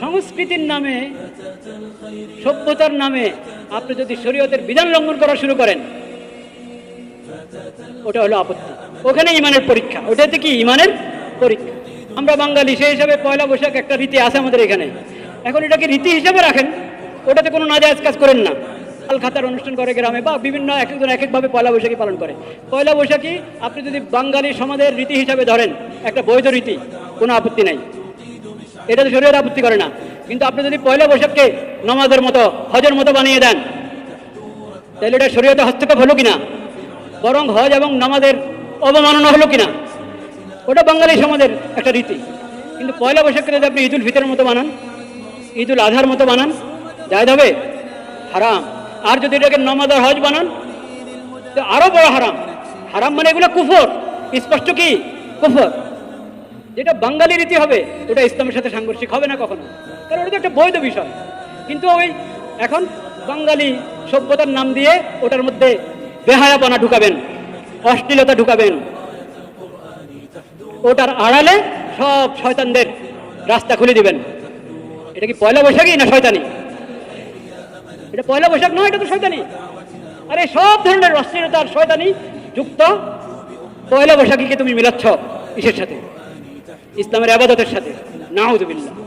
সংস্কৃতির নামে, সভ্যতার নামে আপনি যদি শরীয়তের বিধান লঙ্ঘন করা শুরু করেন, ওটা হলো আপত্তি। ওখানে ইমানের পরীক্ষা, ওটাতে কি ইমানের পরীক্ষা? আমরা বাঙালি, সেই হিসাবে পয়লা বৈশাখ একটা রীতি আছে আমাদের এখানে। এখন এটাকে রীতি হিসাবে রাখেন, ওটাতে কোনো নাজায়জ কাজ করেন না। আল খাতার অনুষ্ঠান করে গ্রামে বা বিভিন্ন এক একজন এক একভাবে পয়লা বৈশাখী পালন করে। পয়লা বৈশাখী আপনি যদি বাঙালি সমাজের রীতি হিসাবে ধরেন, একটা বৈধ রীতি, কোনো আপত্তি নাই। এটা তো শরীয়ত আপত্তি করে না। কিন্তু আপনি যদি পয়লা বৈশাখকে নমাজের মতো, হজের মতো বানিয়ে দেন, তাহলে এটা শরীয়তে হস্তক্ষেপ হলো কিনা? বরং হজ এবং নামাজের অবমাননা হলো কিনা? ওটা বাঙালি সমাজের একটা রীতি। কিন্তু পয়লা বৈশাখকে যদি আপনি ঈদুল ফিতরের মতো বানান, ঈদুল আধার মতো বানান যায় হবে? হারাম। আর যদি এটাকে নমাজ আর হজ বানান, তো আরও বড় হারাম। হারাম মানে এগুলো কুফর। স্পষ্ট কি? কুফর। যেটা বাঙালি রীতি হবে, ওটা ইসলামের সাথে সাংঘর্ষিক হবে না কখনো। কারণ ওটা তো একটা বৈধ বিষয়। কিন্তু ওই এখন বাঙালি সভ্যতার নাম দিয়ে ওটার মধ্যে বেহায়াপনা ঢুকাবেন, অশ্লীলতা ঢুকাবেন। ওটার আড়ালে সব শয়তানদের রাস্তা খুলে দিবেন। এটা কি পয়লা বৈশাখী না শয়তানি? এটা পয়লা বৈশাখ নয়, এটা তো শয়তানি। আরে সব ধরনের অশ্লীলতা আর শয়তানি যুক্ত পয়লা বৈশাখীকে তুমি মিলাচ্ছ ইসের সাথে। ইসলামের আবাদতের সাথে। নাহুদুবিল্লাহ